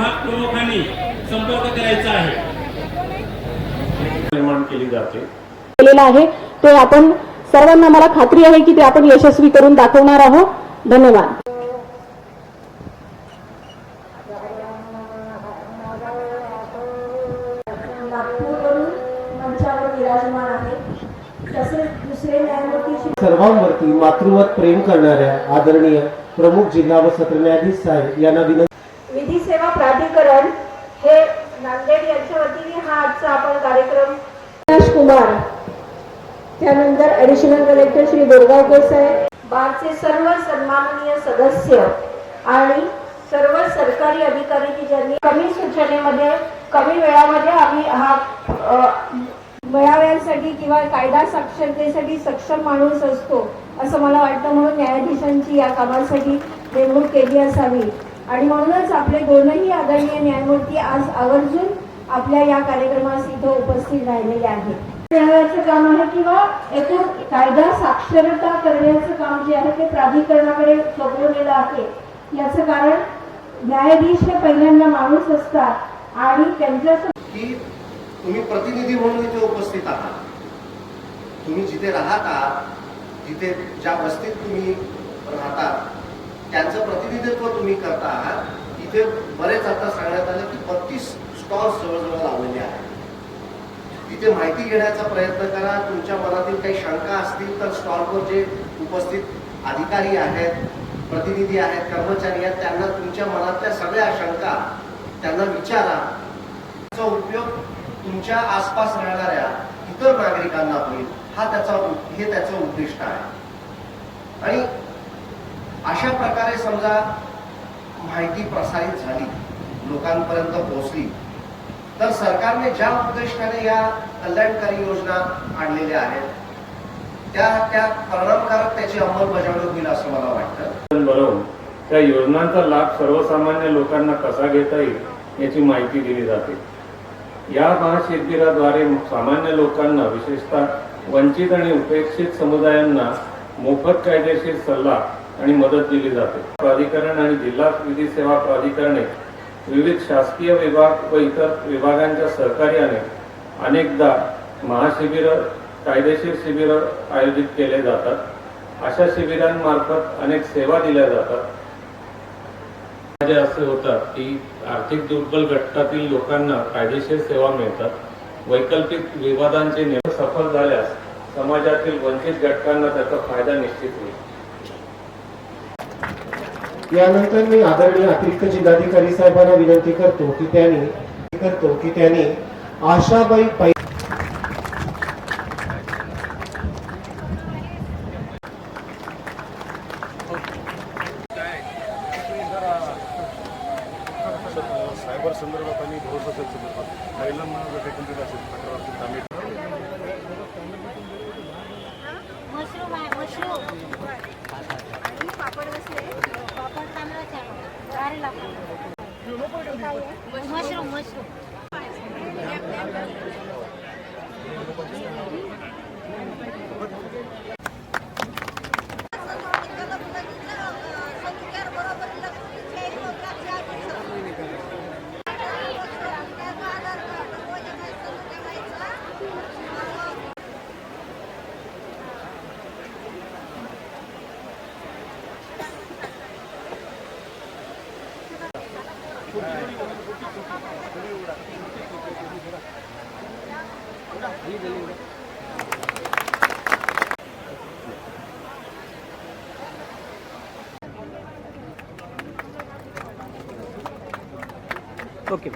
विभाग प्रमुखांनी संपर्क करायचा आहे. निर्माण केली जाते. केलेलं आहे. ते आपण सर्वांना मला खात्री आहे की ते आपण यशस्वी करून दाखवणार आहोत. धन्यवाद. सर्वांवरती मातृवत प्रेम करणाऱ्या आदरणीय प्रमुख जिल्हा व सत्र न्यायाधीश साहेब यांना विनंती प्राधिकरण हे नांदेड यांच्या वतीने हा आजचा आपण कार्यक्रम कुमार त्यानंतर ऍडिशनल कलेक्टर श्री दुर्गा साहेब बारचे सर्व सन्माननीय सदस्य आणि सर्व सरकारी अधिकारी की ज्यांनी कमी सूचनेमध्ये कमी वेळामध्ये आम्ही हा मेळाव्यांसाठी किंवा कायदा साक्षरतेसाठी सक्षम माणूस असतो असं मला वाटतं. म्हणून न्यायाधीशांची या कामासाठी नेमणूक केली असावी. आणि म्हणूनच आपले दोनही आदरणीय न्यायमूर्ती आज आवर्जून आपल्या या कार्यक्रमास इथं उपस्थित राहिलेले आहेत. मेळाव्याचं काम आहे किंवा एकूण कायदा साक्षरता करण्याचं काम जे आहे ते प्राधिकरणाकडे सोपवलेलं आहे. याचं कारण न्यायाधीश हे पहिल्यांदा माणूस असतात आणि त्यांच्या की तुम्ही प्रतिनिधी म्हणून इथे उपस्थित आहात. तुम्ही जिथे राहत जिथे ज्या वस्तीत तुम्ही राहतात त्यांचं प्रतिनिधित्व तुम्ही करता आहात. इथे बरेच आता सांगण्यात आलं की बत्तीस स्टॉल्स जवळजवळ लावलेले आहेत. तिथे माहिती घेण्याचा प्रयत्न करा. तुमच्या मनातील काही शंका असतील तर स्टॉलवर जे उपस्थित अधिकारी आहेत प्रतिनिधी आहेत कर्मचारी आहेत त्यांना तुमच्या मनातल्या सगळ्या शंका त्यांना विचारा. त्याचा उपयोग तुमच्या आसपास राहणाऱ्या इतर नागरिकांना होईल. हा त्याचा हे त्याचं उद्दिष्ट आहे. आणि अशा प्रकारे समजा माहिती प्रसारित झाली लोकांपर्यंत पोहोचली तर सरकारने ज्या उद्दिष्टाने या कल्याणकारी योजना आणलेल्या आहेत त्या त्या परिणामकारक त्याची अंमलबजावणी होईल असं मला वाटतं. बनवून त्या योजनांचा लाभ सर्वसामान्य लोकांना कसा घेता येईल याची माहिती दिली जाते. या महाशिबिराद्वारे सामान्य लोकांना विशेषतः वंचित आणि उपेक्षित समुदायांना मोफत कायदेशीर सल्ला आणि मदत दिली जाते. प्राधिकरण आणि जिल्हा विधी सेवा प्राधिकरणे विविध शासकीय विभाग व इतर विभागांच्या सहकार्याने अनेकदा महाशिबिर कायदेशीर शिबिर आयोजित केले जातात. अशा शिबिरांमार्फत अनेक सेवा दिल्या जातात. जे असे होतात की आर्थिक दुर्बल गटातील लोकांना कायदेशीर सेवा मिळतात. वैकल्पिक विवादांचे निर सफल झाल्यास समाजातील वंचित घटकांना त्याचा फायदा निश्चित होईल. यानंतर मी आदरणीय अतिरिक्त जिल्हाधिकारी साहेबांना विनंती करतो की त्यांनी करतो की त्यांनी आशाबाई पै सायबर संदर्भात आणि भरोसाच्या संदर्भात महिलांना जर काही कंप्लेंट असेल तक्रार असेल आम्ही મશરૂમ મશરૂમ. ఓకే